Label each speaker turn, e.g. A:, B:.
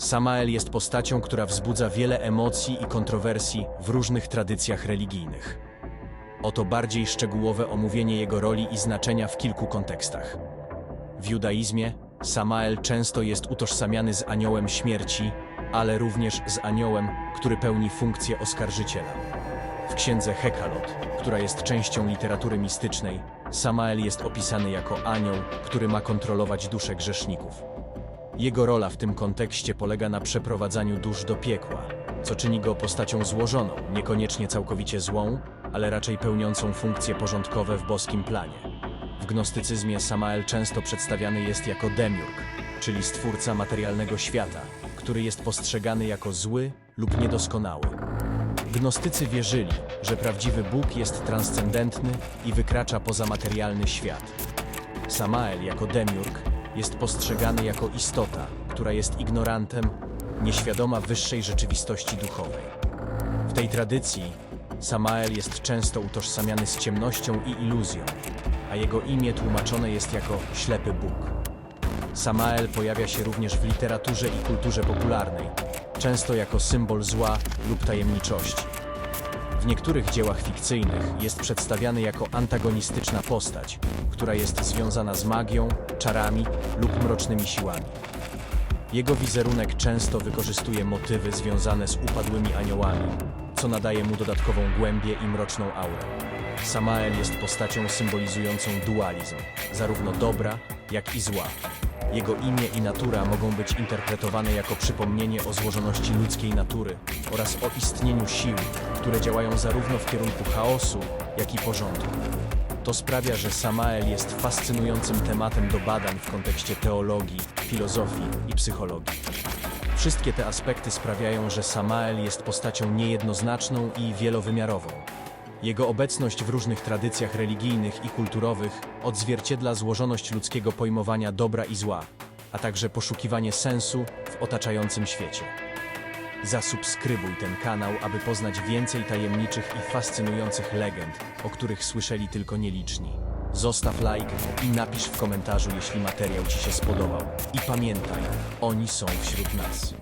A: Samael jest postacią, która wzbudza wiele emocji i kontrowersji w różnych tradycjach religijnych. Oto bardziej szczegółowe omówienie jego roli i znaczenia w kilku kontekstach. W judaizmie Samael często jest utożsamiany z aniołem śmierci, ale również z aniołem, który pełni funkcję oskarżyciela. W księdze Hekalot, która jest częścią literatury mistycznej, Samael jest opisany jako anioł, który ma kontrolować dusze grzeszników. Jego rola w tym kontekście polega na przeprowadzaniu dusz do piekła, co czyni go postacią złożoną, niekoniecznie całkowicie złą, ale raczej pełniącą funkcje porządkowe w boskim planie. W gnostycyzmie Samael często przedstawiany jest jako demiurg, czyli stwórca materialnego świata, który jest postrzegany jako zły lub niedoskonały. Gnostycy wierzyli, że prawdziwy Bóg jest transcendentny i wykracza poza materialny świat. Samael jako demiurg jest postrzegany jako istota, która jest ignorantem, nieświadoma wyższej rzeczywistości duchowej. W tej tradycji Samael jest często utożsamiany z ciemnością i iluzją, a jego imię tłumaczone jest jako ślepy Bóg. Samael pojawia się również w literaturze i kulturze popularnej, często jako symbol zła lub tajemniczości. W niektórych dziełach fikcyjnych jest przedstawiany jako antagonistyczna postać, która jest związana z magią, czarami lub mrocznymi siłami. Jego wizerunek często wykorzystuje motywy związane z upadłymi aniołami, co nadaje mu dodatkową głębię i mroczną aurę. Samael jest postacią symbolizującą dualizm, zarówno dobra, jak i zła. Jego imię i natura mogą być interpretowane jako przypomnienie o złożoności ludzkiej natury oraz o istnieniu sił, które działają zarówno w kierunku chaosu, jak i porządku. To sprawia, że Samael jest fascynującym tematem do badań w kontekście teologii, filozofii i psychologii. Wszystkie te aspekty sprawiają, że Samael jest postacią niejednoznaczną i wielowymiarową. Jego obecność w różnych tradycjach religijnych i kulturowych odzwierciedla złożoność ludzkiego pojmowania dobra i zła, a także poszukiwanie sensu w otaczającym świecie. Zasubskrybuj ten kanał, aby poznać więcej tajemniczych i fascynujących legend, o których słyszeli tylko nieliczni. Zostaw like i napisz w komentarzu, jeśli materiał Ci się spodobał. I pamiętaj, oni są wśród nas.